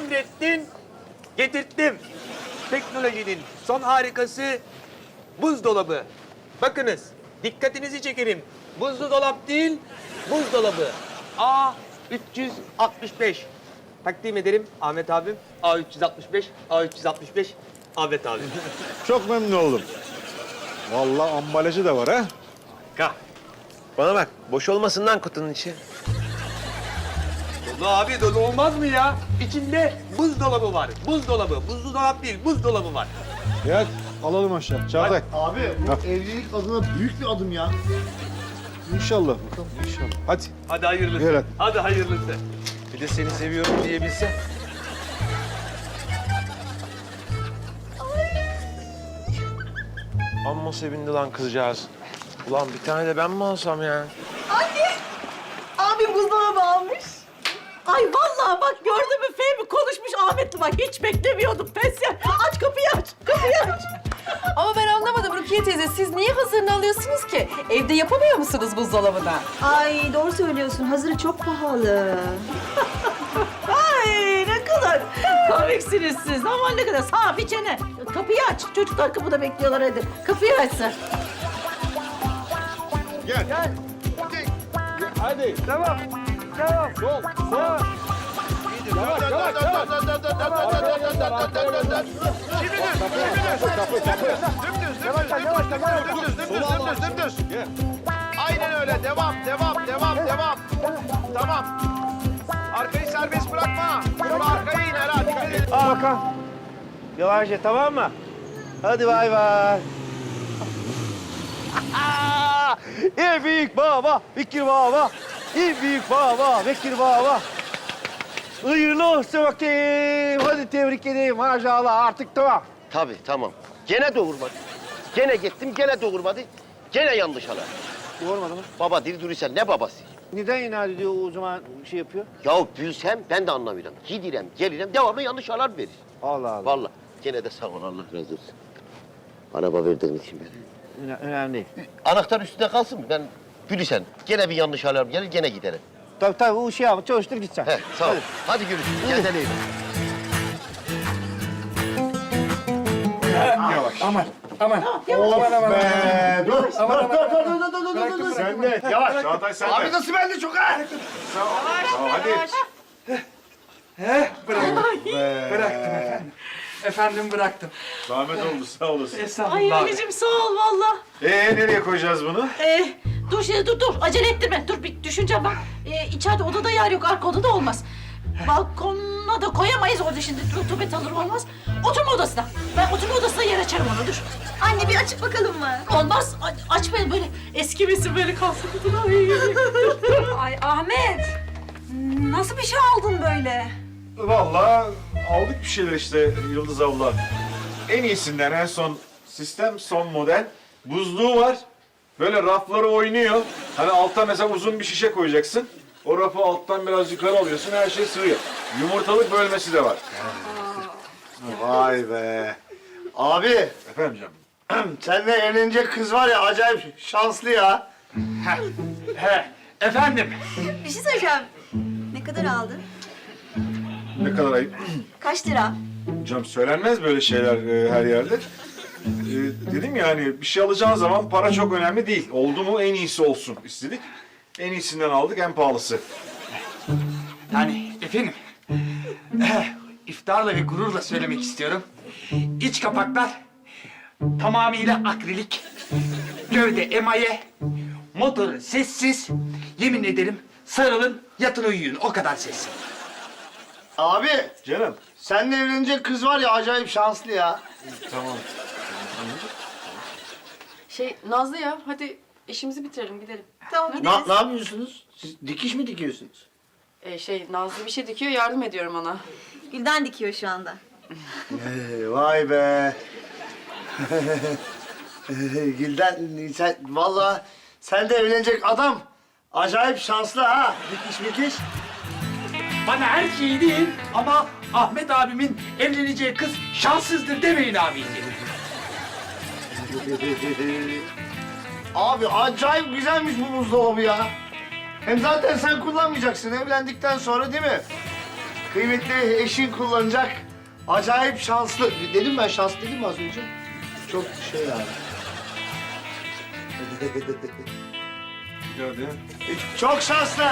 emrettin, getirttim. Teknolojinin son harikası buzdolabı. Bakınız, dikkatinizi çekerim. Buzlu dolap değil, buzdolabı. A 365. Takdim ederim Ahmet abim. A 365, A 365, Ahmet abi. Çok memnun oldum. Vallahi ambalajı da var ha. Ka. Bana bak, boş olmasın lan kutunun içi. Abi, dolu olmaz mı ya? İçinde buzdolabı var. Buzdolabı, buzlu dolap değil, buzdolabı var. Ya alalım aşağı. Çağatay. Abi bu evlilik adına büyük bir adım ya. İnşallah bakalım inşallah. Hadi. Hadi hayırlısı. Yürü hadi. Hadi hayırlısı. Bir de seni seviyorum diyebilse. Amma sevindi lan kızcağız. Ulan bir tane de ben mi alsam ya? Anne! Abi buzdolabı almış. Ay vallahi bak gördün mü Fehmi konuşmuş Ahmet'le bak hiç beklemiyordum pes ya. Aç kapıyı aç, kapıyı aç. Ama ben anlamadım Rukiye teyze. Siz niye hazırını alıyorsunuz ki? Evde yapamıyor musunuz buzdolabına? Ay doğru söylüyorsun. Hazırı çok pahalı. Ay ne kadar komiksiniz siz. Aman ne kadar sağ bir çene. Kapıyı aç. Çocuklar kapıda bekliyorlar hadi. Kapıyı açsın. Gel. Gel. Hadi. Tamam. Tamam. Sol. Sol. Yavaş, yavaş, yavaş. Şimdi düz, şimdi kapı. Dümdüz, dümdüz, dümdüz, dümdüz, dümdüz, dümdüz, dümdüz. Aynen öyle. Devam, devam, devam, devam. Tamam. Arkayı serbest bırakma. Dur arkaya iner ha. Dikkat et. Al bakalım. Yavaşça tamam mı? Hadi bay bay. İyi büyük baba, Bekir baba. İyi büyük baba, Bekir baba. Hayırlı olsun bakayım. Hadi tebrik edeyim maşallah artık tamam. Tabii tamam. Gene doğurmadı. Gene gittim gene doğurmadı. Gene yanlış ala. Doğurmadı mı? Baba diri durursan ne babası? Neden inat ediyor o zaman şey yapıyor? Ya bilsem ben de anlamıyorum. Gidirem gelirem devamlı yanlış alar verir. Allah Allah. Vallahi gene de sağ ol Allah razı olsun. Araba verdiğin için. Öne- önemli değil. Anahtar üstünde kalsın mı? Ben Gülüşen, gene bir yanlış alarm gelir, gene gidelim. Tabii tabii o şey abi çalıştır gitsen. Heh, sağ ol. Hadi, Hadi Gülüşen, gidelim. Yavaş. Aman, aman. Aman, aman. Dur. Aman, aman. Dur, dur, dur, dur, dur, dur, dur. Sen de. Yavaş. Çağatay sen de. Abi nasıl bende çok ha? Sağ ol. Hadi. Heh, bıraktım. Bıraktım efendim. Efendim bıraktım. Zahmet oldu sağ olasın. Estağfurullah. Ay anneciğim sağ ol valla. Ee nereye koyacağız bunu? Ee, dur şimdi dur dur acele ettirme. Dur bir düşüneceğim bak. Ee, içeride odada yer yok arka odada olmaz. Balkona da koyamayız orada şimdi rutubet alır olmaz. Oturma odasına. Ben oturma odasına yer açarım onu dur. Anne bir açık bakalım mı? Olmaz a- açmayın böyle eskimesin böyle kalsın. Ay. Ay Ahmet. Nasıl bir şey aldın böyle? Vallahi aldık bir şeyler işte Yıldız abla. En iyisinden en son sistem son model. Buzluğu var. Böyle rafları oynuyor. Hani altta mesela uzun bir şişe koyacaksın. O rafı alttan biraz yukarı alıyorsun her şey sığıyor. Yumurtalık bölmesi de var. Vay be. Abi, Efendim canım. seninle evlenecek kız var ya acayip şanslı ya. He, efendim. Bir şey söyleyeceğim. Ne kadar aldın? Ne kadar ayıp. Kaç lira? Canım söylenmez böyle şeyler e, her yerde. E, dedim ya hani bir şey alacağın zaman para çok önemli değil. Oldu mu en iyisi olsun istedik. En iyisinden aldık en pahalısı. Yani efendim. eh, iftarla ve gururla söylemek istiyorum. İç kapaklar tamamıyla akrilik. Gövde emaye. Motoru sessiz. Yemin ederim sarılın yatın uyuyun. O kadar sessiz. Abi, Canım. seninle evlenecek kız var ya acayip şanslı ya. Tamam. Şey Nazlı ya hadi işimizi bitirelim gidelim. Tamam Ne, gideriz. ne yapıyorsunuz? Siz dikiş mi dikiyorsunuz? Ee, şey Nazlı bir şey dikiyor yardım ediyorum ona. Gülden dikiyor şu anda. Ee, vay be. Gülden sen vallahi sen de evlenecek adam. Acayip şanslı ha. Dikiş mikiş. Bana her şeyi değil ama Ahmet abimin evleneceği kız şanssızdır demeyin abiciğim. Abi acayip güzelmiş bu buzdolabı ya. Hem zaten sen kullanmayacaksın evlendikten sonra değil mi? kıymetli eşin kullanacak. Acayip şanslı. Dedim ben şanslı dedim mi az önce? Çok şey yani. Çok şanslı.